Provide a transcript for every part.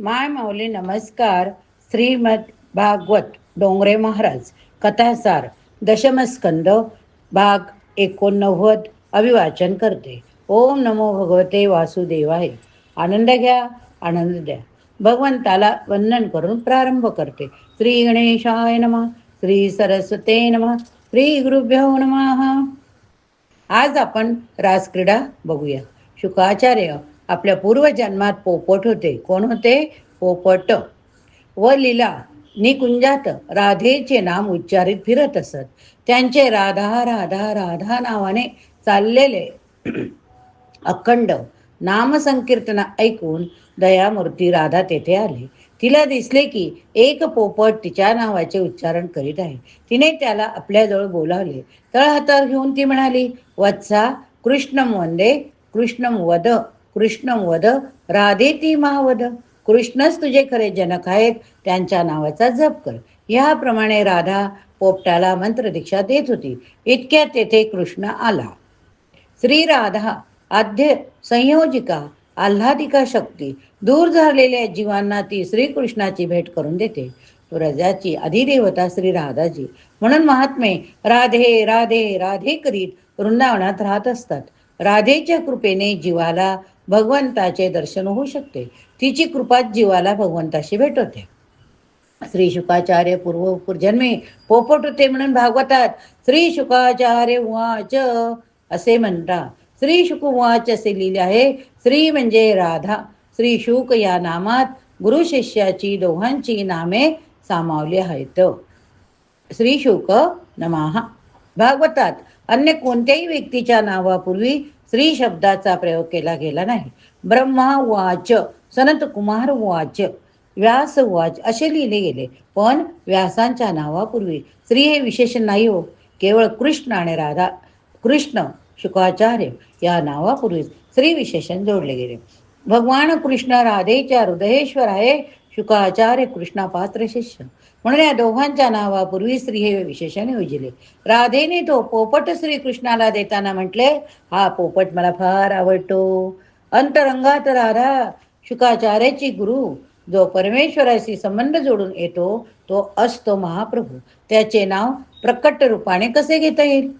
माय माऊली नमस्कार. श्रीमद भागवत डोंगरे महाराज. कथासार दशमस्कंद भाग एकोणनव्वद अभिवाचन करते. ओम नमो भगवते वासुदेवाय. आनंद घ्या आनंद द्या. भगवंताला वंदन करून प्रारंभ करते. श्री गणेशाय नमः श्री सरस्वते नमः श्री गुरुभ्यो नमः. आज आपण रासक्रीडा बघूया. शुकाचार्य आपल्या पूर्वजन्मात पोपट होते. कोण होते? पोपट. व लीला निकुंजात राधेचे नाम उच्चारित फिरत असत. त्यांचे राधा राधा राधा नावाने चाललेले अखंड नामसंकीर्तन ऐकून दयामूर्ती राधा तेथे आली. तिला दिसले की एक पोपट तिच्या नावाचे उच्चारण करीत आहे. तिने त्याला आपल्याजवळ बोलावले. तळहातावर घेऊन ती म्हणाली वत्सा कृष्णम वंदे कृष्णम वद. कृष्णम वद राधे ती महावध. कृष्णच तुझे खरे जनक आहेत त्यांच्या नावाचा जप कर. याप्रमाणे राधा पोपटाला मंत्रदीक्षा देत होती. इतक्यात तेथे कृष्ण आला. श्री राधा आद्य संयोजिका आल्हादिका शक्ती दूर झालेल्या जीवांना ती श्रीकृष्णाची भेट करून देते. रजाची अधिदेवता श्री राधाजी. म्हणून महात्मे राधे राधे राधे करीत वृंदावनात राहत असतात. राधेच्या कृपेने जीवाला भगवंताचे दर्शन होऊ शकते. तिची कृपात जीवाला भगवंताशी भेट होते श्री शुकाचार्य पूर्व जन्मे पोपट होते म्हणून भागवतात. श्री शुकाचार्य वाच असे म्हणता श्री शुक वाच असे लिहिले आहे. श्री म्हणजे राधा. श्री शुक या नामात गुरु शिष्याची दोघांची नामे सामावली आहेत. श्री शुक नमाहा भागवतात. अन्य कोणत्याही व्यक्तीच्या नावापूर्वी श्री शब्दाचा प्रयोग केला गेला नाही. ब्रह्मा वाच सनत कुमार वाच व्यास वाच असे लिहिले गेले. पण व्यासांच्या नावापूर्वी श्री हे विशेषण नाही हो केवळ कृष्ण आणि राधा कृष्ण शुकाचार्य या नावापूर्वीच स्त्री विशेषण जोडले गेले. भगवान कृष्ण राधेच्या हृदयेश्वर आहे शुकाचार्य कृष्णा पात्र शिष्य. म्हणून या दोघांच्या नावापूर्वी श्री हे विशेषाने उजिले. राधेने तो पोपट श्री कृष्णाला देताना म्हटले हा पोपट मला फार आवडतो. अंतरंगात राधा शुकाचार्याची गुरु. जो परमेश्वराशी संबंध जोडून येतो तो असतो महाप्रभू. त्याचे नाव प्रकट रूपाने कसे घेता येईल?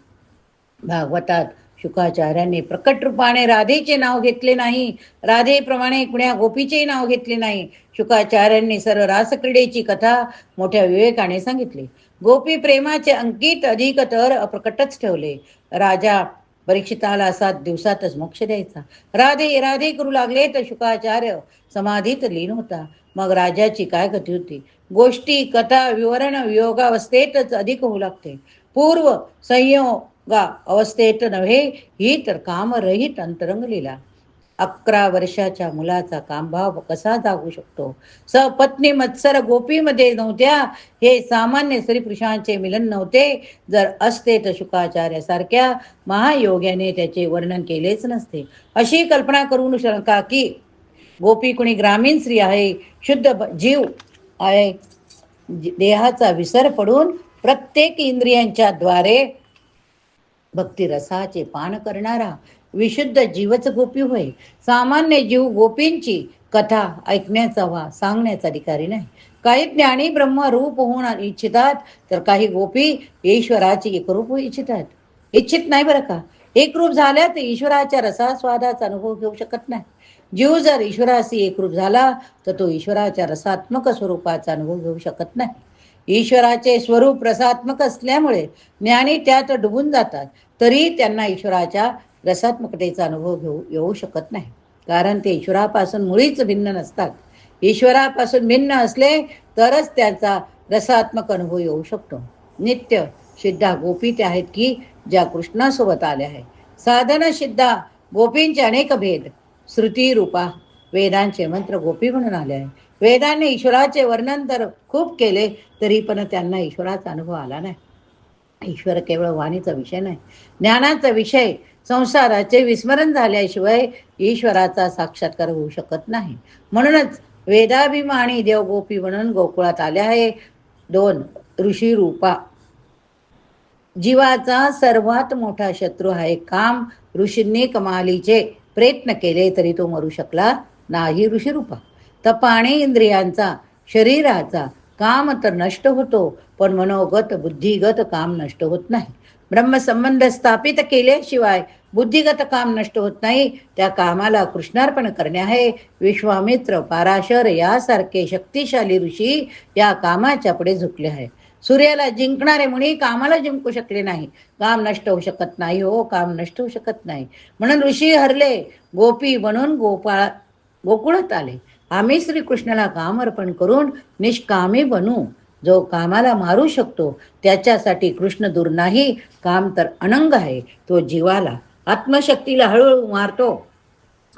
भागवतात शुकाचार्यांनी प्रकट रूपाने राधेचे नाव घेतले नाही. राधेप्रमाणे कुण्या गोपीचेही नाव घेतले नाही. शुकाचार्यांनी सर्व रासक्रीडेची कथा मोठ्या विवेकाने सांगितली. गोपी प्रेमाचे अंकित अधिक तर अप्रकटच ठेवले. राजा परीक्षिताला सात दिवसातच मोक्ष द्यायचा. राधे राधे करू लागले तर शुकाचार्य समाधीत लीन होता. मग राजाची काय गती होती? गोष्टी कथा विवरण वियोगावस्थेतच अधिक होऊ लागते. पूर्व संयोग गा अवस्थेत नव्हे ही तर कामरहित अंतरंग लिला अकरा वर्षाच्या मुलाचा कामभाव कसा जागू शकतो? सपत्नी मत्सर गोपीमध्ये नव्हत्या हे सामान्य स्त्रीपुरुषांचे मिलन नव्हते. जर असते तर शुकाचार्यासारख्या महायोग्याने त्याचे वर्णन केलेच नसते. अशी कल्पना करू शका की गोपी कुणी ग्रामीण स्त्री आहे शुद्ध जीव आहे देहाचा विसर पडून प्रत्येक इंद्रियांच्या द्वारे भक्तिरसाचे पान करणारा विशुद्ध जीवच गोपी होय. सामान्य जीव गोपींची कथा ऐकण्याचा वा सांगण्याचा अधिकारी नाही. काही ज्ञानी ब्रह्म रूप होऊन इच्छितात तर काही गोपी ईश्वराची एकरूप होऊ इच्छितात. इच्छित नाही बरं का? एकरूप झाल्या तर ईश्वराच्या रसास्वादाचा अनुभव घेऊ शकत नाही. जीव जर ईश्वराशी एकरूप झाला तर तो ईश्वराच्या रसात्मक स्वरूपाचा अनुभव घेऊ शकत नाही. ईश्वराचे स्वरूप रसात्मक असल्यामुळे ज्ञानी त्यात डुबून जातात. तरी त्यांना ईश्वराच्या रसात्मकतेचा अनुभव घेऊ येऊ शकत नाही. कारण ते ईश्वरापासून मुळीच भिन्न नसतात. ईश्वरापासून भिन्न असले तरच त्यांचा रसात्मक अनुभव येऊ शकतो. नित्य सिद्धा गोपी त्या आहेत की ज्या कृष्णासोबत आल्या आहे साधन सिद्धा गोपींचे अनेक भेद श्रुती रूपा वेदांचे मंत्र गोपी म्हणून आले आहे. वेदांनी ईश्वराचे वर्णन तर खूप केले तरी पण त्यांना ईश्वराचा अनुभव आला नाही. ईश्वर केवळ वाणीचा विषय नाही. ज्ञानाचा विषय संसाराचे विस्मरण झाल्याशिवाय ईश्वराचा साक्षात्कार होऊ शकत नाही. म्हणूनच वेदाभिमानी देवगोपी म्हणून गोकुळात आले आहे दोन ऋषी रूपा. जीवाचा सर्वात मोठा शत्रू आहे काम. ऋषींनी कमालीचे प्रयत्न केले तरी तो मरू शकला नाही ऋषीरूपा तपाने इंद्रियांचा शरीराचा काम तर नष्ट होतो पण मनोगत बुद्धिगत काम नष्ट होत नाही. ब्रह्मसंबंध स्थापित केल्याशिवाय बुद्धिगत काम नष्ट होत नाही. त्या कामाला कृष्णार्पण करणे आहे. विश्वामित्र पाराशर यासारखे शक्तिशाली ऋषी या कामाच्या पुढे झुकले आहे. सूर्याला जिंकणारे मुनी कामाला जिंकू शकले नाही. काम नष्ट होऊ शकत नाही हो काम नष्ट होऊ शकत नाही. म्हणून ऋषी हरले गोपी बनून गोपाळ गोकुळात आले. आम्ही श्रीकृष्णाला काम अर्पण करून निष्कामी बनू. जो कामाला मारू शकतो त्याच्यासाठी कृष्ण दूर नाही. काम तर अनंग आहे. तो जीवाला आत्मशक्तीला हळूहळू मारतो.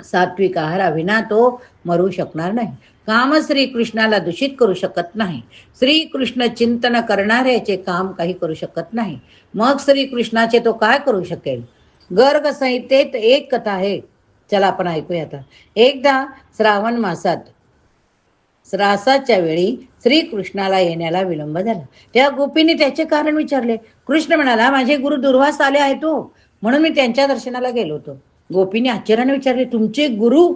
सात्विक आहाराविना तो मरू शकणार नाही. काम श्रीकृष्णाला दूषित करू शकत नाही. श्रीकृष्ण चिंतन करणाऱ्याचे काम काही करू शकत नाही. मग श्रीकृष्णाचे तो काय करू शकेल? गर्ग संहितेत एक कथा आहे. चला आपण ऐकूया आता. एकदा श्रावण मासात श्रासाच्या वेळी श्रीकृष्णाला येण्याला विलंब झाला. तेव्हा गोपीने त्याचे कारण विचारले. कृष्ण म्हणाला माझे गुरु दुर्वास आले आहेत तो म्हणून मी त्यांच्या दर्शनाला गेलो होतो. गोपीने आश्चर्याने विचारले तुमचे गुरु?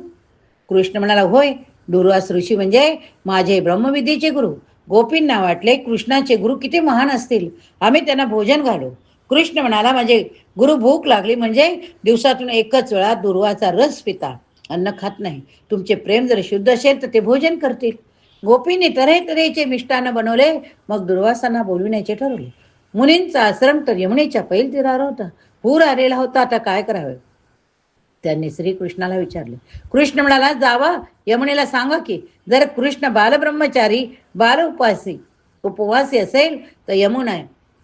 कृष्ण म्हणाला होय दुर्वास ऋषी म्हणजे माझे ब्रह्मविद्येचे गुरु. गोपींना वाटले कृष्णाचे गुरु किती महान असतील. आम्ही त्यांना भोजन घालू. कृष्ण म्हणाला म्हणजे गुरु भूक लागली म्हणजे दिवसातून एकच वेळा दुर्वाचा रस पिता अन्न खात नाही. तुमचे प्रेम जर शुद्ध असेल तर ते भोजन करतील. गोपींनी तऱ्हे तऱ्हेचे मिष्टान्न बनवले मग दुर्वासांना बोलविण्याचे ठरवले. मुनींचा आश्रम तर यमुनेच्या पैल तीरावर होता. पूर आलेला होता आता काय करावे? त्यांनी श्रीकृष्णाला विचारले. कृष्ण म्हणाला जावा यमुनेला सांगा की जर कृष्ण बालब्रह्मचारी बाल उपासी उपवासी असेल तर यमुना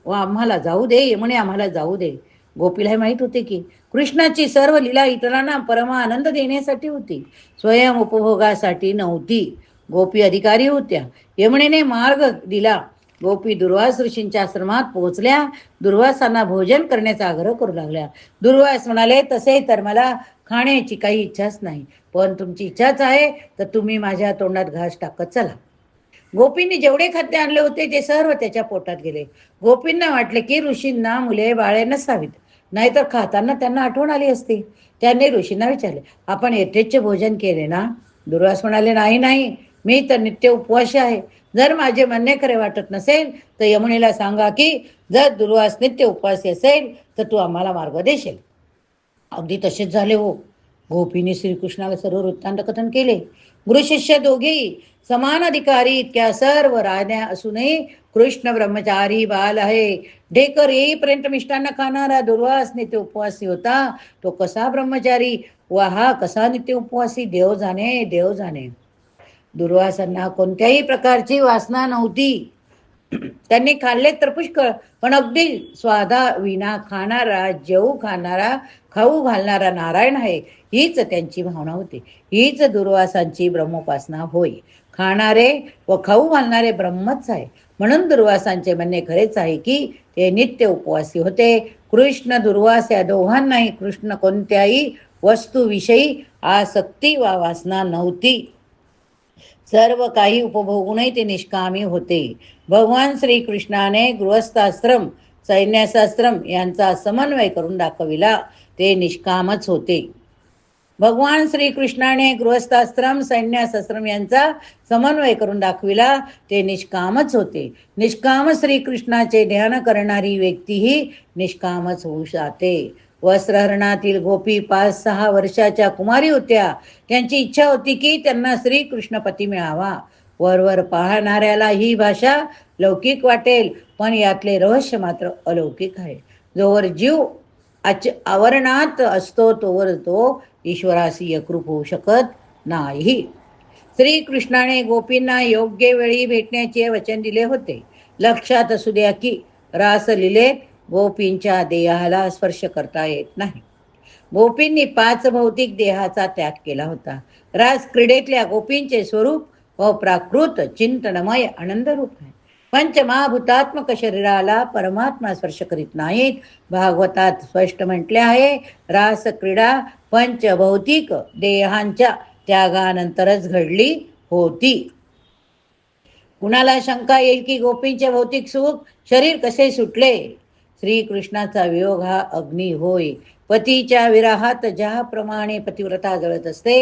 व आम्हाला जाऊ दे यमुने आम्हाला जाऊ दे. गोपीला माहीत होते की कृष्णाची सर्व लीला इतरांना परमा आनंद देण्यासाठी होती. स्वयं उपभोगासाठी नव्हती. गोपी अधिकारी होत्या. यमुनेने मार्ग दिला. गोपी दुर्वास ऋषींच्या आश्रमात पोहोचल्या. दुर्वासांना भोजन करण्याचा आग्रह करू लागल्या. दुर्वास म्हणाले तसे तर मला खाण्याची काही इच्छाच नाही. पण तुमची इच्छाच आहे तर तुम्ही माझ्या तोंडात घास टाकत चला. गोपींनी जेवढे खाद्य आणले होते ते सर्व त्याच्या पोटात गेले. गोपींना वाटले की ऋषींना मुले बाळे नसावीत. नाहीतर खाताना त्यांना आठवण आली असती. त्यांनी ऋषींना विचारले आपण येथेच भोजन केले ना? दुर्वास म्हणाले नाही नाही. मी तर नित्य उपवाशी आहे. जर माझे म्हणणे खरे वाटत नसेल तर यमुनेला सांगा की जर दुर्वास नित्य उपवासी असेल तर तू आम्हाला मार्ग देशील. अगदी तसेच झाले हो. गोपीने श्रीकृष्णाला सर्व वृत्तांत कथन केले. गुरुशिष्य दोघेही समान अधिकारी इतक्या सर्व राण्या असूनही कृष्ण ब्रह्मचारी बाल आहे. ढेकर येईपर्यंत मिष्टांना खाणारा दुर्वास नित्य उपवासी होता. तो कसा ब्रह्मचारी? व हा कसा नित्य उपवासी? देव जाणे देव जाणे. दुर्वासांना कोणत्याही प्रकारची वासना नव्हती. त्यांनी खाल्ले तर पुष्कळ पण अगदी स्वादा विना खाणारा जेऊ खाणारा खाऊ घालणारा नारायण आहे हीच त्यांची भावना होती. हीच दुर्वासांची ब्रह्मोपासना होय. खाणारे व खाऊ घालणारे ब्रह्मच आहे. म्हणून दुर्वासांचे म्हणणे खरेच आहे की ते नित्य उपवासी होते. कृष्ण दुर्वास या दोघांनाही कृष्ण कोणत्याही वस्तूविषयी आसक्ती वा वासना नव्हती. सर्व काही उपभोगूनही ते निष्कामी होते. भगवान श्रीकृष्णाने गृहस्थाश्रम सैन्यासाश्रम यांचा समन्वय करून दाखविला. ते निष्कामच होते. भगवान श्रीकृष्णाने गृहस्थाश्रम सैन्यासाश्रम यांचा समन्वय करून दाखविला. ते निष्कामच होते. निष्काम श्रीकृष्णाचे ध्यान करणारी व्यक्तीही निष्कामच होऊ जाते. वस्त्रहरणातील गोपी पाच सहा वर्षाच्या कुमारी होत्या. त्यांची इच्छा होती की त्यांना श्रीकृष्णपती मिळावा. वरवर पाहणाऱ्याला ही भाषा लौकिक वाटेल पण यातले रहस्य मात्र अलौकिक आहे. जोवर जीव आच आवरणात असतो तोवर तो ईश्वराशी यकृप होऊ शकत नाही. श्रीकृष्णाने गोपींना योग्य वेळी भेटण्याचे वचन दिले होते. लक्षात असू द्या की रासलीले गोपींच्या देहाला स्पर्श करता येत नाही. गोपींनी पाच भौतिक देहाचा त्याग केला होता. रास क्रीडेतल्या गोपींचे स्वरूप व प्राकृत चिंतनमय आनंद रूप आहे. पंचमहाभूतात्मक शरीराला परमात्मा स्पर्श करीत नाहीत. भागवतात स्पष्ट म्हटले आहे रास क्रीडा पंचभौतिक देहांच्या त्यागानंतरच घडली होती. कुणाला शंका येईल की गोपींचे भौतिक सुख शरीर कसे सुटले? श्रीकृष्णाचा वियोग हा अग्नी होय. पतीच्या विराहात ज्याप्रमाणे पतिव्रता जळत असते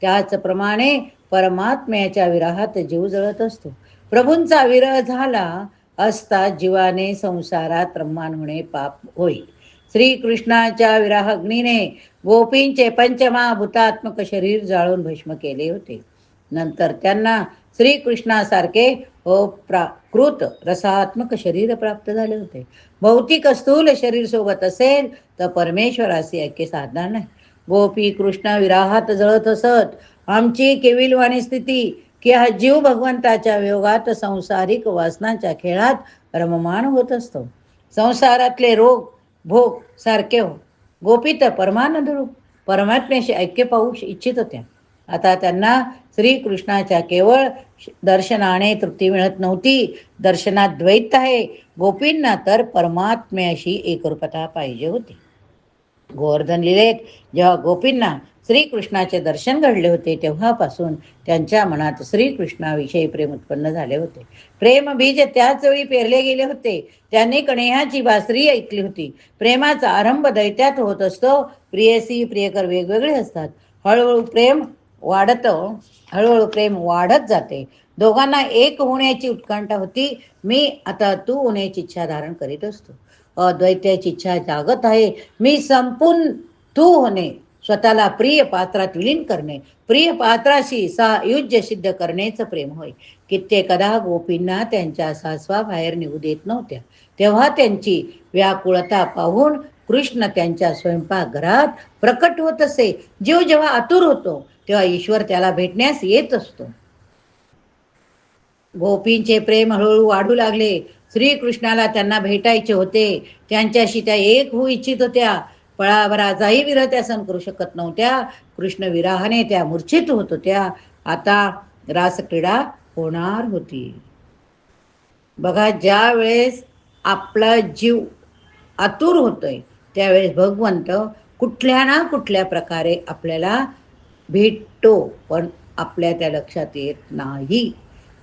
त्याचप्रमाणे परमात्म्याच्या विरहात जीव जळत असतो. प्रभूंचा विरह झाला असता जीवाने संसारात रम्मान होणे पाप होईल. श्रीकृष्णाच्या विराहग्नीने गोपींचे पंचमहाभूतात्मक शरीर जाळून भस्म केले होते. नंतर त्यांना श्रीकृष्णासारखे अप्राकृत रसात्मक शरीर प्राप्त झाले होते. भौतिक स्थूल शरीर सोबत असेल तर परमेश्वराचे ऐक्य साधणार नाही. गोपी कृष्ण विराहात जळत असत. आमची केविलवाणी स्थिती की हा जीव भगवंताच्या वियोगात संसारिक वासनाच्या खेळात रममाण होत असतो. संसारातले रोग भोग सारखे हो. गोपी तर परमानंद रूप. परमात्म्याशी ऐक्य पाहू इच्छित होत्या. आता त्यांना श्रीकृष्णाच्या केवळ दर्शनाने तृप्ती मिळत नव्हती. दर्शनात द्वैत आहे. गोपींना तर परमात्म्याशी एकरूपता पाहिजे होती. गोवर्धन लिलेत जेव्हा गोपींना श्रीकृष्णाचे दर्शन घडले होते तेव्हापासून त्यांच्या मनात श्रीकृष्णाविषयी प्रेम उत्पन्न झाले होते. प्रेम बीज त्याच वेळी पेरले गेले होते त्यांनी कणेहाची बासरी ऐकली होती. प्रेमाचा आरंभ दैत्यात होत असतो. प्रियसी प्रियकर वेगवेगळे असतात. हळूहळू प्रेम वाढत हळूहळू प्रेम वाढत जाते. दोघांना एक होण्याची उत्कंठा होती. मी आता तू होण्याची इच्छा धारण करीत असतो. अद्वैत्याची इच्छा जागत आहे. मी संपून तू होणे स्वतःला प्रिय पात्रात विलीन करणे प्रिय पात्राशी सायुज्य सिद्ध करण्याचं प्रेम होय. कित्येकदा गोपींना त्यांच्या सासवा बाहेर निघू देत नव्हत्या. तेव्हा त्यांची व्याकुळता पाहून कृष्ण त्यांच्या स्वयंपाकघरात प्रकट होत असे. जीव जेव्हा आतुर होतो तेव्हा ईश्वर त्याला भेटण्यास येत असतो. गोपींचे प्रेम हळूहळू वाढू लागले. श्रीकृष्णाला त्यांना भेटायचे होते. त्यांच्याशी त्या एक होऊ इच्छित होत्या. पळाभराचाही विरत्यासन करू शकत नव्हत्या. कृष्ण विराहाने त्या मूर्छित होत होत्या. आता रासक्रीडा होणार होती. बघा ज्या वेळेस आपला जीव आतुर होतोय त्यावेळेस भगवंत कुठल्या ना कुठल्या प्रकारे आपल्याला भेटतो पण आपल्या त्या लक्षात येत नाही.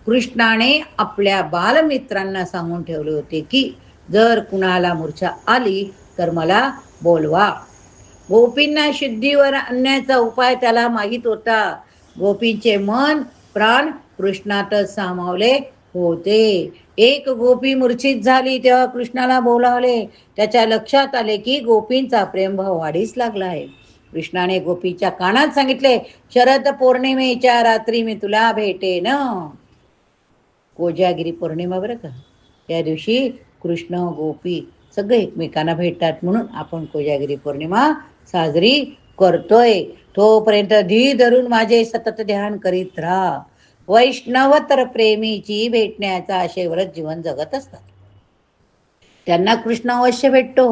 कृष्णाने आपल्या बालमित्रांना सांगून ठेवले होते की जर कुणाला मूर्छा आली तर मला बोलवा. गोपींना शुद्धीवर आणण्याचा उपाय त्याला माहीत होता. गोपींचे मन प्राण कृष्णातच सामावले होते. एक गोपी मूर्छित झाली तेव्हा कृष्णाला बोलावले. त्याच्या लक्षात आले की गोपींचा प्रेमभाव वाढीस लागला आहे. कृष्णाने गोपीच्या कानात सांगितले शरद पौर्णिमेच्या रात्री मी तुला भेटेन. कोजागिरी पौर्णिमा बरं का? त्या दिवशी कृष्ण गोपी सगळे एकमेकांना भेटतात म्हणून आपण कोजागिरी पौर्णिमा साजरी करतोय. तोपर्यंत धी धरून माझे सतत ध्यान करीत राहा. वैष्णवतर प्रेमीची भेटण्याचा आशेवरच जीवन जगत असतात. त्यांना कृष्ण अवश्य भेटतो.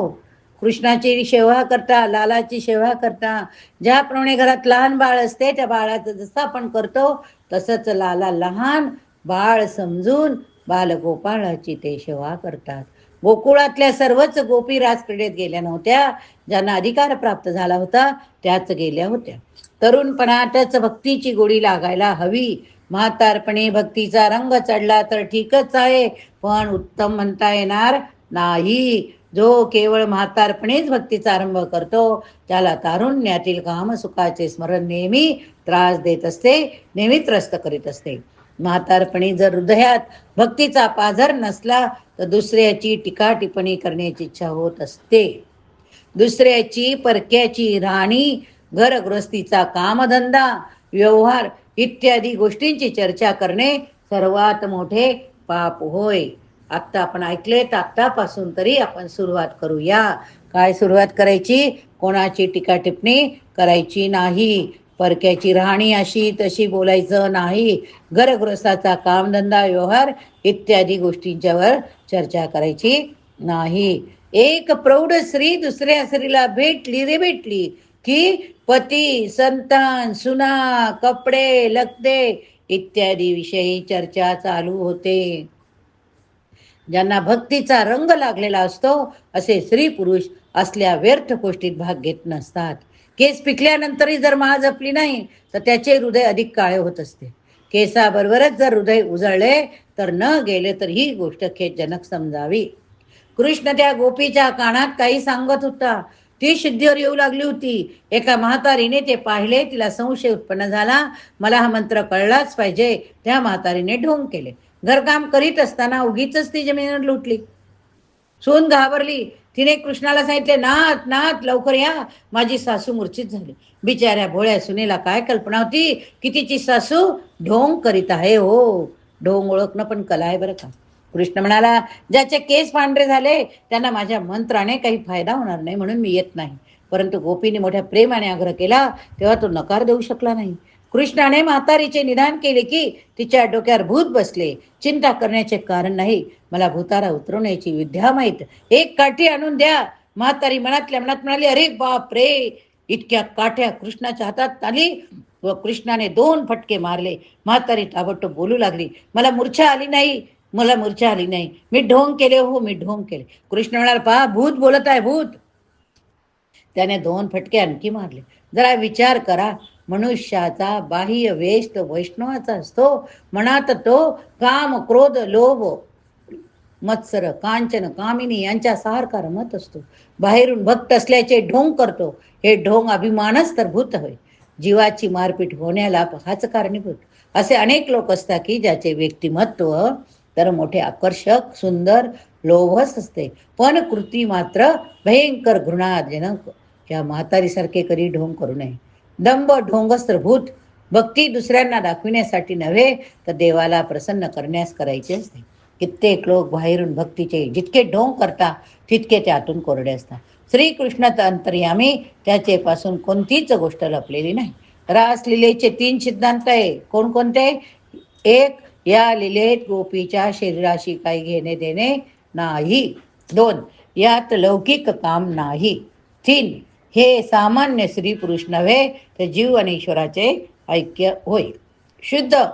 कृष्णाची सेवा करता लालाची सेवा करता. ज्याप्रमाणे घरात लहान बाळ असते त्या बाळाचं जसं आपण करतो तसंच लाला लहान बाळ समजून बालगोपाळाची ते सेवा करतात. गोकुळातल्या सर्वच गोपी राजक्रीडेत गेल्या नव्हत्या. ज्यांना अधिकार प्राप्त झाला होता त्याच गेल्या होत्या. तरुणपणातच भक्तीची गोडी लागायला हवी. म्हातारपणे भक्तीचा रंग चढला तर ठीकच आहे पण उत्तम म्हणता येणार नाही. जो केवळ म्हातारपणेच भक्तीचा आरंभ करतो त्याला तारुण्यातील काम सुखाचे स्मरण नेहमी त्रास देत असते नेहमी त्रस्त करीत असते. म्हातारपणी जर हृदयात भक्तीचा पाझर नसला तर दुसऱ्याची टीका टिप्पणी करण्याची इच्छा होत असते. दुसऱ्याची परक्याची राणी घरगृहस्थीचा कामधंदा व्यवहार इत्यादी गोष्टींची चर्चा करणे सर्वात मोठे पाप होय. आत्ता आपण ऐकले तर आत्तापासून तरी आपण सुरुवात करूया. काय सुरुवात करायची? कोणाची टीका टिप्पणी करायची नाही? परक्याची राहणी अशी तशी बोलायचं नाही. घरगृहस्थाचा कामधंदा व्यवहार इत्यादी गोष्टींच्यावर चर्चा करायची नाही. एक प्रौढ स्त्री दुसऱ्या स्त्रीला भेटली रे भेटली की पती संतान सुना कपडे लगदे इत्यादी विषयी चर्चा चालू होते. ज्यांना भक्तीचा रंग लागलेला असतो असे स्त्री पुरुष असल्या व्यर्थ गोष्टीत भाग घेत नसतात. केस पिकल्यानंतरही जर माळ जपली नाही तर त्याचे हृदय अधिक काळे होत असते. केसाबरोबरच जर हृदय उजळले तर न गेले तर ही गोष्ट खेदजनक समजावी. कृष्ण त्या गोपीच्या कानात काही सांगत होता. ती शुद्धीवर येऊ लागली होती. एका म्हातारीने ते पाहिले तिला संशय उत्पन्न झाला. मला हा मंत्र कळलाच पाहिजे. त्या म्हातारीने ढोंग केले. घरकाम करीत असताना उगीच ती जमिनीवर लुटली. सून घाबरली. तिने कृष्णाला सांगितले नाथ नाथ लवकर या. माझी सासू मूर्छित झाली. बिचाऱ्या भोळ्या सुनेला काय कल्पना होती? की तिची सासू? ढोंग करीत आहे हो. ढोंग ओळखणं पण कला आहे बरं का. कृष्ण म्हणाला ज्याचे केस पांढरे झाले त्यांना माझ्या मंत्राने काही फायदा होणार नाही म्हणून मी येत नाही. परंतु गोपीने मोठ्या प्रेमाने आग्रह केला तेव्हा तो नकार देऊ शकला नाही. कृष्णाने म्हातारीचे निदान केले की तिच्या डोक्यावर भूत बसले. चिंता करण्याचे कारण नाही. मला भूतारा उतरवण्याची विद्या माहीत. एक काठी आणून द्या. म्हातारी मनातल्या मनात म्हणाली अरे बाप रे इतक्या काठ्या कृष्णाच्या हातात आली व कृष्णाने दोन फटके मारले. म्हातारी ताबडतोब बोलू लागली मला मूर्छा आली नाही. मला मूर्छा आली नाही. मी ढोंग केले हो मी ढोंग केले. कृष्ण म्हणाला पहा भूत बोलत आहे भूत. त्याने दोन फटके आणखी मारले. जरा विचार करा. मनुष्याचा बाह्य वेश तो वैष्णवाचा असतो. मनात तो काम क्रोध लोभ मत्सर कांचन कामिनी यांच्यासारखा रमत असतो. बाहेरून भक्त असल्याचे ढोंग करतो. हे ढोंग अभिमानच तर भूत होय. जीवाची मारपीट होण्याला हाच कारणीभूत. असे अनेक लोक असतात की ज्याचे व्यक्तिमत्व तर मोठे आकर्षक सुंदर लोभस असते. पण कृती मात्र भयंकर घृणाजनक. या म्हातारीसारखे कधी ढोंग करू नये. दंभ ढोंगस्त्र भूत भक्ती दुसऱ्यांना दाखविण्यासाठी नव्हे तर देवाला प्रसन्न करण्यास करायचे असते. कित्येक लोक बाहेरून भक्तीचे जितके ढोंग करता तितके ते आतून कोरडे असतात. श्रीकृष्णात अंतर्यामी त्याचे पासून कोणतीच गोष्ट लपलेली नाही. रास लिलेचे तीन सिद्धांत आहे. कोणकोणते? एक या लिलेत गोपीच्या शरीराशी काही घेणे देणे नाही. दोन यात लौकिक काम नाही. तीन हे सामान्य स्त्री पुरुष नव्हे तर जीव आणि ईश्वराचे ऐक्य होय. शुद्ध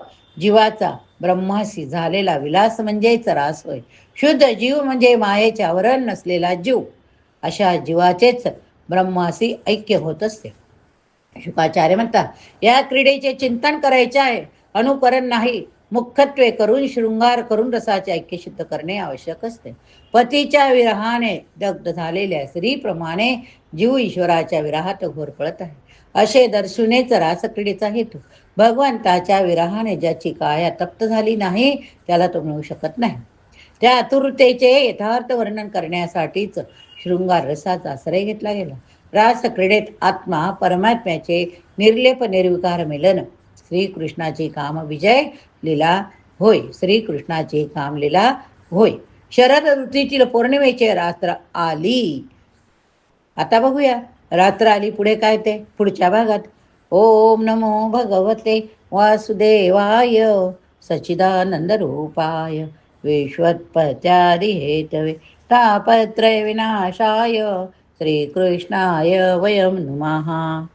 जीवाचा ब्रह्माशी झालेला विलास म्हणजेच रास होय. शुद्ध जीव म्हणजे मायेचे आवरण नसलेला जीव. अशा जीवाचेच ब्रह्माशी ऐक्य होत असते. शुकाचार्य म्हणतात या क्रीडेचे चिंतन करायचे आहे. अनुकरण नाही. मुख्यत्वे करून शृंगार करून रसाचे ऐक्य सिद्ध करणे आवश्यक असते. पतीच्या विरहाने दग्ध झालेल्या स्त्रीप्रमाणे जीव ईश्वराच्या विराहात घोर पळत आहे. असे दर्शनेच रासक्रीडेचा हेतू. भगवंताच्या विराहाने ज्याची काया तप्त झाली नाही त्याला तो मिळू शकत नाही. त्या आतुरतेचे यथार्थ वर्णन करण्यासाठीच शृंगार रसाचा आश्रय घेतला गेला. रास क्रीडेत आत्मा परमात्म्याचे निर्लेप निर्विकार मिलन. श्रीकृष्णाची काम विजय लीला होय. श्रीकृष्णाची काम लीला होय. शरद ऋतूतील पौर्णिमेचे रात्र आली. आता बघूया. रात्र आली पुढे काय ते? पुढच्या भागात. ओम नमो भगवते वासुदेवाय. सचिदानंद रूपाय. विश्वत्पत्यादि हेतवे तापत्रय विनाशाय. श्रीकृष्णाय वयं नुमः.